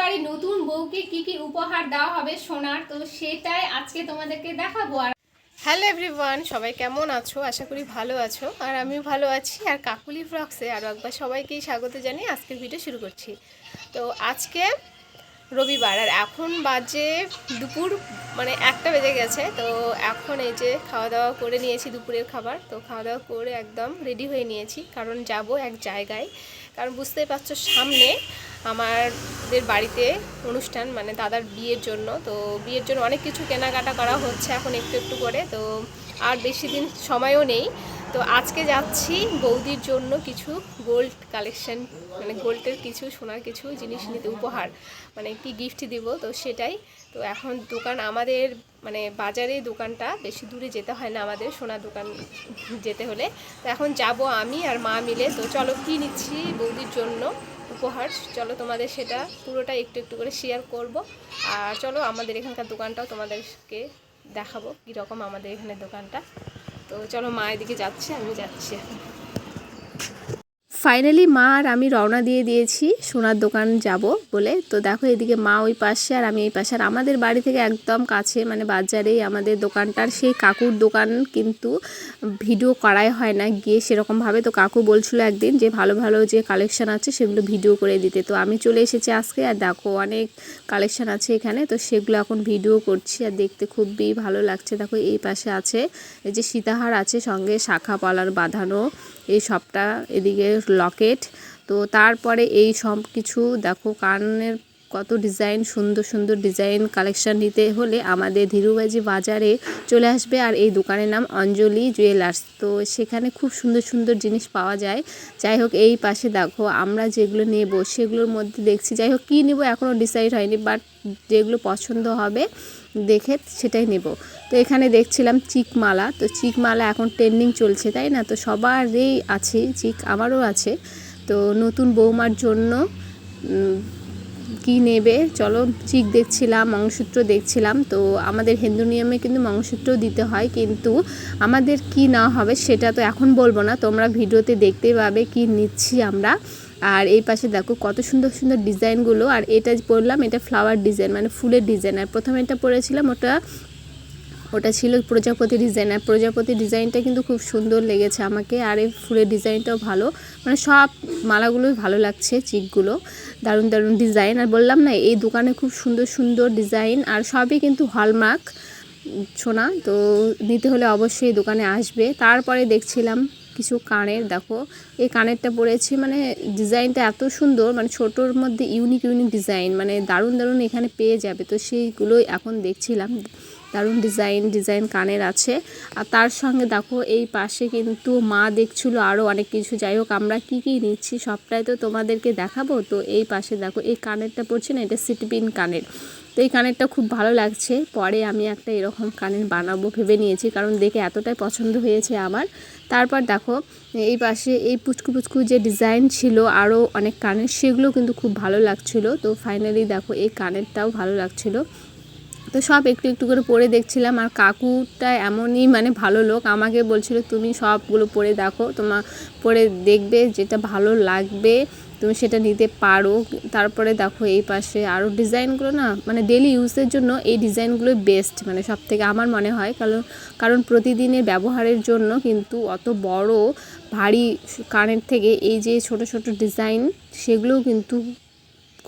বাড়ি নতুন বউকে কি কি উপহার দেওয়া হবে সোনার? তো সেটাই আজকে তোমাদেরকে দেখাবো। আর হ্যালো এভরিওয়ান সবাই কেমন আছো? আশা করি ভালো আছো। আর আমিও ভালো আছি। আর কাকুলি ব্লগসে আরও একবার সবাইকেই স্বাগত জানিয়ে আজকের ভিডিও শুরু করছি। তো আজকে রবিবার, আর এখন বাজে দুপুর মানে একটা বেজে গেছে। তো এখন এই যে খাওয়া দাওয়া করে নিয়েছি দুপুরের খাবার। তো খাওয়া দাওয়া করে একদম রেডি হয়ে নিয়েছি। কারণ যাব এক জায়গায়। কারণ বুঝতেই পারছ, সামনে আমাদের বাড়িতে অনুষ্ঠান মানে দাদার বিয়ের জন্য। তো বিয়ের জন্য অনেক কিছু কেনাকাটা করা হচ্ছে এখন একটু একটু করে। তো আর বেশি দিন সময়ও নেই। তো আজকে যাচ্ছি বৌদির জন্য কিছু গোল্ড কালেকশন মানে গোল্ডের কিছু, সোনার কিছু জিনিস নিতে উপহার মানে কি গিফট দিব তো সেটাই। তো এখন দোকান আমাদের মানে বাজারে দোকানটা বেশি দূরে যেতে হয় না আমাদের সোনার দোকান যেতে হলে। তো এখন যাব আমি আর মা মিলে। তো চলো কী নিচ্ছি বৌদির জন্য উপহার? চলো তোমাদের সেটা পুরোটা একটু একটু করে শেয়ার করব। আর চলো আমাদের এখানকার দোকানটাও তোমাদেরকে দেখাবো কীরকম আমাদের এখানে দোকানটা। তো চলো মা এদিকে যাচ্ছে আমি যাচ্ছি এখন। ফাইনালি মা আর আমি রওনা দিয়ে দিয়েছি, সোনার দোকান যাব বলে। তো দেখো, এদিকে মা ওই পাশে আর আমি এই পাশে। আর আমাদের বাড়ি থেকে একদম কাছে মানে বাজারেই আমাদের দোকানটার সেই কাকুর দোকান কিন্তু ভিডিও করাই হয় না, গিয়ে সেরকমভাবে তো কাকু বলছিল একদিন যে ভালো ভালো যে কালেকশন আছে সেগুলো ভিডিও করে দিতে। তো আমি চলে এসেছি আজকে, আর দেখো অনেক কালেকশন আছে এখানে। তো সেগুলো এখন ভিডিও করছি, আর দেখতে খুবই ভালো লাগছে। দেখো, এই পাশে আছে, এই যে সীতাহার আছে সঙ্গে শাখা পালার বাঁধানো, এই সবটা এদিকে লকেট। তো তারপরে এই সব কিছু দেখো কানের কত ডিজাইন, সুন্দর সুন্দর ডিজাইন কালেকশন নিতে হলে আমাদের ধীরুবাজি বাজারে চলে আসবে। আর এই দোকানের নাম অঞ্জলি জুয়েলার্স। তো সেখানে খুব সুন্দর সুন্দর জিনিস পাওয়া যায়। যাই হোক, এই পাশে দেখো, আমরা যেগুলো নেব সেগুলোর মধ্যে দেখছি। যাই হোক, কী নেব এখনও ডিসাইড হয়নি, বাট যেগুলো পছন্দ হবে দেখে সেটাই নেব। তো এখানে দেখছিলাম চিকমালা। তো চিকমালা এখন ট্রেন্ডিং চলছে, তাই না? তো সবারই আছে, চিক আমারও আছে। তো নতুন বৌমার জন্য কি নেবে? চলো, চিক দেখছিলাম, মংসূত্র দেখছিলাম, তো আমাদের হিন্দু নিয়মে কিন্তু মংসূত্রও দিতে হয়, কিন্তু আমাদের কি না হবে সেটা তো এখন বলব না, তোমরা ভিডিওতে দেখতে পাবে কি নিচ্ছি আমরা। আর এই পাশে দেখো কত সুন্দর সুন্দর ডিজাইনগুলো, আর এটা পরলাম এটা ফ্লাওয়ার ডিজাইন মানে ফুলের ডিজাইন আর প্রথমে এটা পরেছিলাম ওটা ওটা ছিল প্রজাপতি ডিজাইন আর প্রজাপতি ডিজাইনটা কিন্তু খুব সুন্দর লেগেছে আমাকে, আর এই ফুলের ডিজাইনটাও ভালো। মানে সব মালাগুলোই ভালো লাগছে চিকগুলো দারুণ দারুণ ডিজাইন আর বললাম না, এই দোকানে খুব সুন্দর সুন্দর ডিজাইন আর সবই কিন্তু হলমার্ক সোনা। তো নিতে হলে অবশ্যই দোকানে আসবে। তারপরে দেখছিলাম কিছু কানের, দেখো, এই কানেরটা পরেছি। মানে ডিজাইনটা এত সুন্দর মানে ছোটোর মধ্যে ইউনিক ইউনিক ডিজাইন মানে দারুণ দারুণ এখানে পেয়ে যাবে। তো সেইগুলোই এখন দেখছিলাম। দারুণ ডিজাইন ডিজাইন কানের আছে। আর তার সঙ্গে দেখো এই পাশে কিন্তু মা দেখছিল আরও অনেক কিছু। যাই হোক, আমরা কি কি নিচ্ছি সবটাই তো তোমাদেরকে দেখাবো। তো এই পাশে দেখো, এই কানেরটা পড়ছে না, এটা সিটপিন কানের। তো এই কানেরটা খুব ভালো লাগছে। পরে আমি একটা এরকম কানের বানাবো ভেবে নিয়েছি, কারণ দেখে এতটাই পছন্দ হয়েছে আমার। তারপর দেখো, এই পাশে এই পুচকু পুচকু যে ডিজাইন ছিল আরও অনেক কানের, সেগুলো কিন্তু খুব ভালো লাগছিল। তো ফাইনালি দেখো, এই কানেরটাও ভালো লাগছিল। তো সব একটু একটু করে পরে দেখছিলাম আর কাকুটা এমনই মানে ভালো লোক। আমাকে বলছিল, তুমি সবগুলো পরে দেখো তোমার পরে দেখবে যেটা ভালো লাগবে, তুমি সেটা নিতে পারো। তারপরে দেখো এই পাশে আরও ডিজাইনগুলো না মানে ডেলি ইউজের জন্য এই ডিজাইনগুলো বেস্ট মানে সব থেকে আমার মনে হয়। কারণ কারণ প্রতিদিনের ব্যবহারের জন্য কিন্তু অত বড়, ভারী কানের থেকে এই যে ছোট ছোট ডিজাইন সেগুলোও কিন্তু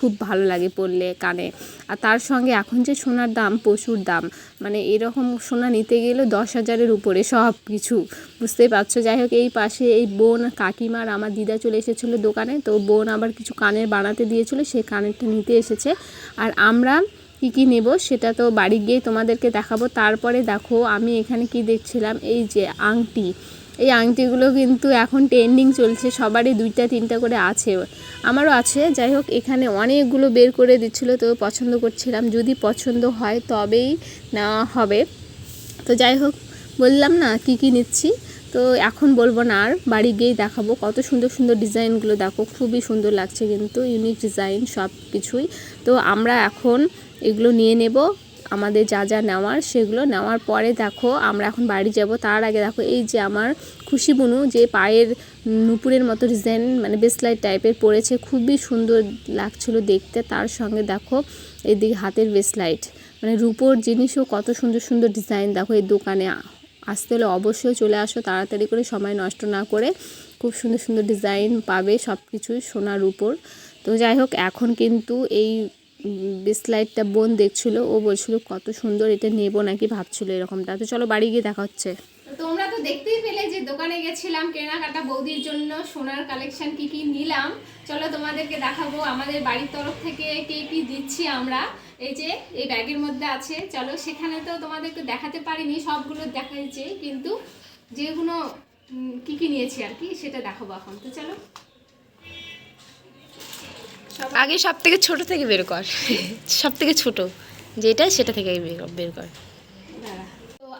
খুব ভালো লাগে পরলে কানে। আর তার সঙ্গে এখন যে সোনার দাম প্রচুর দাম মানে এরকম সোনা নিতে গেলে দশ হাজারের উপরে সব কিছু, বুঝতেই পারছ? যাই হোক, এই পাশে এই বোন কাকিমার আমার দিদা চলে এসেছিল দোকানে, তো বোন আবার কিছু কানের বানাতে দিয়েছিলো সেই কানেরটা নিতে এসেছে। আর আমরা কী কী নেব সেটা তো বাড়ি গিয়ে তোমাদেরকে দেখাবো। তারপরে দেখো, আমি এখানে কি দেখছিলাম? এই যে আংটি। এই আংটিগুলো কিন্তু এখন ট্রেন্ডিং চলছে, সবারই দুইটা, তিনটা করে আছে। আমারও আছে, যাই হোক, এখানে অনেকগুলো বের করে দিচ্ছিল, তো পছন্দ করছিলাম। যদি পছন্দ হয়, তবেই নেওয়া হবে। তো যাই হোক, বললাম না কি কি নিচ্ছি, তো এখন বলব না আর, বাড়ি গিয়েই দেখাবো। কত সুন্দর সুন্দর ডিজাইনগুলো দেখো, খুবই সুন্দর লাগছে কিন্তু ইউনিক ডিজাইন সব কিছুই তো আমরা এখন এগুলো নিয়ে নেব। আমাদের যা যা নেওয়ার সেগুলো নেওয়ার পরে দেখো আমরা এখন বাড়ি যাব। তার আগে দেখো এই যে আমার খুশি বুনু যে পায়ের নুপুরের মতো ডিজাইন মানে বেসলাইট টাইপের পড়েছে খুবই সুন্দর লাগছিল দেখতে। তার সঙ্গে দেখো এদিকে হাতের বেসলাইট মানে রূপোর জিনিসও কত সুন্দর সুন্দর ডিজাইন দেখো এই দোকানে। আসতে হলে অবশ্যই চলে আসো, তাড়াতাড়ি করে সময় নষ্ট না করে খুব সুন্দর সুন্দর ডিজাইন পাবে সব কিছুই সোনার উপর তো যাই হোক, এখন কিন্তু এই বিসলাইটটা বোন দেখছিল, ও বলছিল, কত সুন্দর এটা নেব নাকি? ভাবছিল এরকমটা। তো চলো বাড়ি গিয়ে দেখা হচ্ছে। তোমরা তো দেখতেই পেলে যে দোকানে গেছিলাম, কেনাকাটা বৌদির জন্য সোনার কালেকশন কি কি নিলাম। চলো তোমাদেরকে দেখাবো, আমাদের বাড়ির তরফ থেকে কে কি দিচ্ছি আমরা। এই যে, এই ব্যাগের মধ্যে আছে। চলো সেখানে তো তোমাদেরকে দেখাতে পারিনি, সবগুলো দেখাইছে, কিন্তু যেগুলো কি কি নিয়েছি আর কি, সেটা দেখাবো এখন। তো চলো। আগে সব থেকে ছোট থেকে বের কর। সব থেকে ছোট। যেটা, সেটা থেকে বের কর-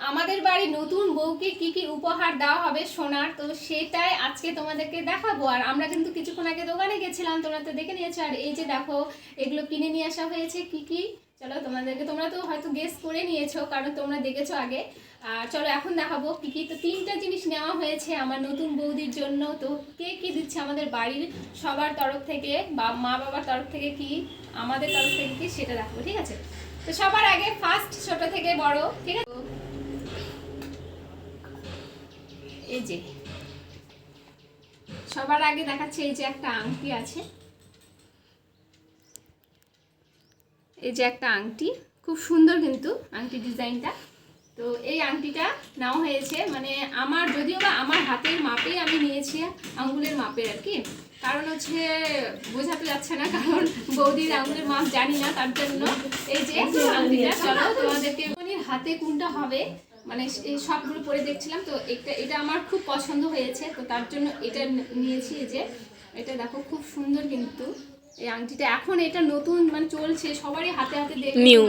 আমাদের বাড়ি নতুন বউকে কি কি উপহার দেওয়া হবে সোনার? তো সেটাই আজকে তোমাদেরকে দেখাবো। আর আমরা কিন্তু কিছুক্ষণ আগে দোকানে গেছিলাম, তোমরা তো দেখে নিয়েছো। আর এই যে দেখো, এগুলো কিনে নিয়ে আসা হয়েছে কি কি? চলো, তোমাদেরকে তোমরা তো হয়তো গেস করে নিয়েছো, কারণ তোমরা দেখেছ আগে। আর চলো, এখন দেখাবো কি কি তো তিনটা জিনিস নেওয়া হয়েছে আমার নতুন বৌদির জন্য। তো কে কি দিচ্ছে আমাদের বাড়ির সবার তরফ থেকে, বা মা বাবার তরফ থেকে কি, আমাদের তরফ থেকে কি, সেটা দেখাবো, ঠিক আছে? তো সবার আগে ফার্স্ট ছোট থেকে বড়, ঠিক আছে? এই যে, সবার আগে দেখাচ্ছে এই যে একটা আংটি আছে। এই যে একটা আংটি খুব সুন্দর কিন্তু আংটি ডিজাইনটা। তো এই আংটিটা নেওয়া হয়েছে মানে আমার যদিও বা আমার হাতের মাপে আমি নিয়েছি আঙ্গুলের মাপের আর কি। কারণ হচ্ছে বোঝাতে যাচ্ছে না কারণ বৌদির আঙ্গুলের মাপ জানি না তার জন্য এই যে আংটিটা চলো তোমাদেরকে মানে হাতে কোনটা হবে মানে এই সবগুলো পরে দেখছিলাম তো এটা এটা আমার খুব পছন্দ হয়েছে তো তার জন্য এটা নিয়েছি এই যে। এটা দেখো খুব সুন্দর কিন্তু। এই আংটিটা। এখন এটা নতুন মানে চলছে সবারই হাতে হাতে দেখে New.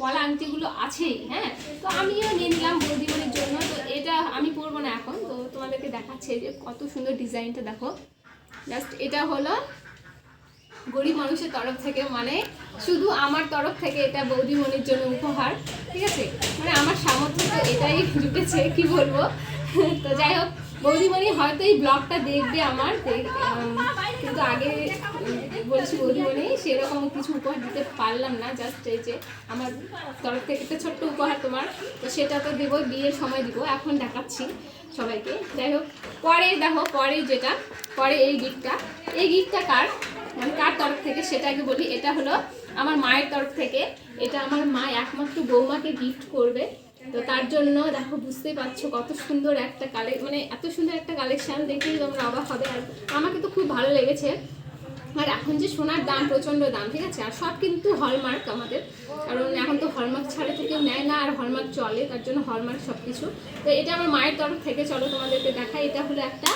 পলা আংটিগুলো আছেই হ্যাঁ? তো আমিও নিয়ে নিলাম বৌদিমণির জন্য। তো এটা আমি পরবো না এখন। তো তোমাদেরকে দেখাচ্ছে যে কত সুন্দর ডিজাইনটা দেখো। জাস্ট এটা হলো গরিব মানুষের তরফ থেকে মানে শুধু আমার তরফ থেকে এটা বৌদিমণির জন্য উপহার ঠিক আছে? মানে আমার সামর্থ্য তো এটাই জুটেছে কি বলব? তো যাই হোক বৌদিমণি হয়তো এই ব্লগটা দেখবে আমার কিন্তু আগে বলছি বৌদিমণি, সেরকম কিছু উপহার দিতে পারলাম না জাস্ট এই যে আমার তরফ থেকে একটা ছোট্ট উপহার তোমার, তো সেটা তো দেবো বিয়ের সময় দিব, এখন দেখাচ্ছি সবাইকে। যাই হোক, পরে, দেখো, পরে যেটা, পরে এই গিফটটা। এই গিফটটা কার? মানে কার তরফ থেকে, সেটা আগে বলি। এটা হলো আমার মায়ের তরফ থেকে, এটা আমার মা একমাত্র বৌমাকে গিফট করবে। তো তার জন্য দেখো, বুঝতেই পারছ কত সুন্দর একটা কালে মানে এত সুন্দর একটা কালেকশন দেখেই তোমরা অবাক হবে। আর আমাকে তো খুব ভালো লেগেছে। আর এখন যে সোনার দাম, প্রচণ্ড দাম, ঠিক আছে? আর সব কিন্তু হলমার্ক আমাদের। কারণ এখন তো হলমার্ক ছাড়া তো কেউ নেয় না আর হলমার্ক চলে, তার জন্য হলমার্ক সব কিছু তো এটা আমার মায়ের তরফ থেকে, চলো তোমাদেরকে দেখাই। এটা হলো একটা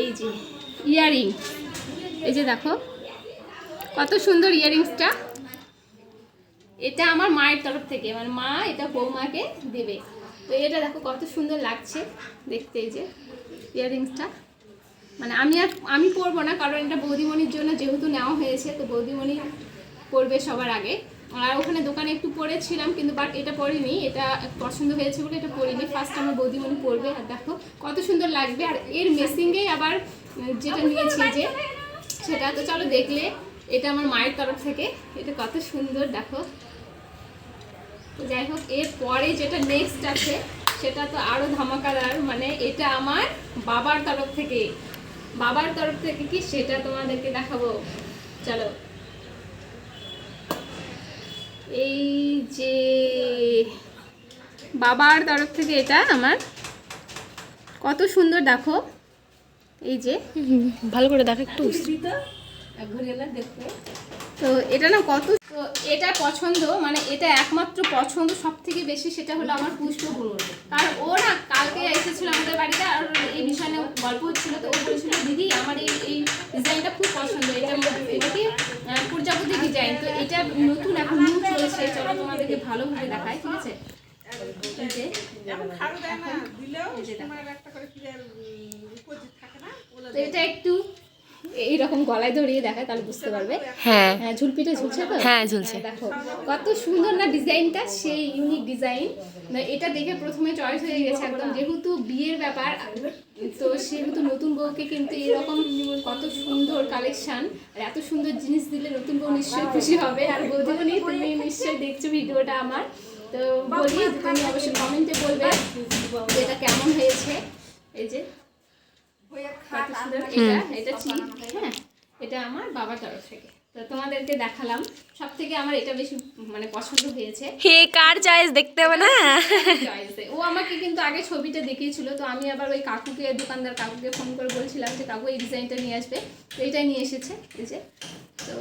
এই যে ইয়ারিং এই যে দেখো, কত সুন্দর ইয়ারিংসটা এটা আমার মায়ের তরফ থেকে মানে মা এটা বৌমাকে দেবে। তো এটা দেখো কত সুন্দর লাগছে দেখতে এই যে ইয়ারিংসটা মানে আমি আর আমি পরবো না, কারণ এটা বৌদিমণির জন্য যেহেতু নেওয়া হয়েছে, তো বৌদিমণি পরবে সবার আগে। আর ওখানে দোকানে একটু পরেছিলাম, কিন্তু বাট এটা পরিনি, এটা পছন্দ হয়েছে বলে এটা পরিনি। ফার্স্ট আমার বৌদিমণি পরবে, আর দেখো কত সুন্দর লাগবে। আর এর মেসিংয়েই আবার যেটা নিয়েছি যে, সেটা তো চলো দেখলে। এটা আমার মায়ের তরফ থেকে। এটা কত সুন্দর দেখো। তো যাই হোক এর পরে যেটা নেক্সট আছে সেটা তো আরও ধামাকাদার মানে এটা আমার বাবার তরফ থেকে। বাবার তরফ থেকে কি সেটা তোমাদেরকে দেখাবো। চলো। এই যে বাবার তরফ থেকে এটা আমার। কত সুন্দর দেখো। এই যে। ভালো করে দেখ একটু। তো এটা না কত তো এটা পছন্দ মানে এটা একমাত্র পছন্দ সব থেকে বেশি সেটা হলো আমার পুষ্পগুলোর কারণ ও না কালকে এসেছিল আমাদের বাড়িতে আর এই বিষয় নিয়ে গল্প হচ্ছিল তো ও বলেছিল দিদি আমার এই এই ডিজাইনটা খুব পছন্দ এটা এটা কি প্রজাপতি ডিজাইন। তো এটা নতুন এখন নিউ চলেছে চলো তোমাদেরকে ভালোভাবে দেখায় ঠিক আছে? এটা একটু এইরকম গলায় ধরিয়ে দেখায় তাহলে বুঝতে পারবে। হ্যাঁ। হ্যাঁ ঝুলপিটা ঝুলছে তো? হ্যাঁ, ঝুলছে। দেখো কত সুন্দর না ডিজাইনটা সেই ইউনিক ডিজাইন এটা দেখে প্রথমে চয়েস হয়ে গেছে একদম। যেহেতু বিয়ের ব্যাপার তো সেহেতু নতুন বউকে কিন্তু এরকম কত সুন্দর কালেকশন আর এত সুন্দর জিনিস দিলে নতুন বউ নিশ্চয়ই খুশি হবে। আর বৌদিমণি তুমি নিশ্চয়ই দেখছ ভিডিওটা আমার। তো বলি তুমি অবশ্যই কমেন্টে বলবে এটা কেমন হয়েছে। এই যে কত সুন্দর এটা হ্যাঁ এটা আমার বাবার তরফ থেকে। তো তোমাদেরকে দেখালাম। সব থেকে আমার এটা বেশি মানে পছন্দ হয়েছে। হে কার চয়েস দেখতে হবে না? ও আমাকে কিন্তু আগে ছবিটা দেখিয়েছিল তো আমি আবার ওই কাকুকে দোকানদার কাকুকে ফোন করে বলছিলাম যে কাকু এই ডিজাইনটা নিয়ে আসবে। তো এইটাই নিয়ে এসেছে এই যে। তো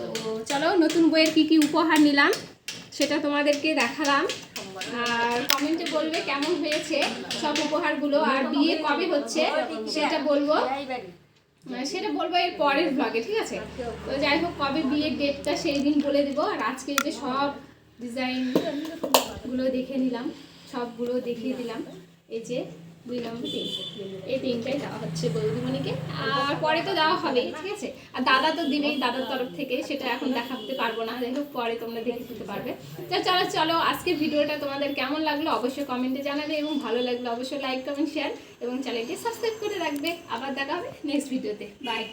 চলো নতুন বইয়ের কি কি উপহার নিলাম সেটা তোমাদেরকে দেখালাম। আর কমেন্টে বলবে কেমন হয়েছে সব উপহারগুলো আর বিয়ে কবে হচ্ছে সেটা বলব। মানে সেটা বলব এর পরের ব্লগে ঠিক আছে? তো যাই হোক, কবে বিয়ের ডেটটা সেই দিন বলে দেবো। আর আজকে যে সব ডিজাইনগুলো দেখে নিলাম, সবগুলো দেখিয়ে দিলাম। এই যে দুই নম্বর তিন। এই তিনটাই দেওয়া হচ্ছে বৌদিমণিকে। আর পরে তো দেওয়া হবে, ঠিক আছে? আর দাদা তো দিনেই দাদার তরফ থেকে সেটা এখন দেখাতে পারব না। যাই হোক, পরে তোমরা দেখে দিতে পারবে। তো চলো চলো, আজকের ভিডিওটা তোমাদের কেমন লাগল অবশ্যই কমেন্টে জানাবে এবং ভালো লাগল অবশ্যই লাইক কমেন্ট শেয়ার এবং চ্যানেলটি সাবস্ক্রাইব করে রাখবে। আবার দেখা হবে নেক্সট ভিডিওতে বাই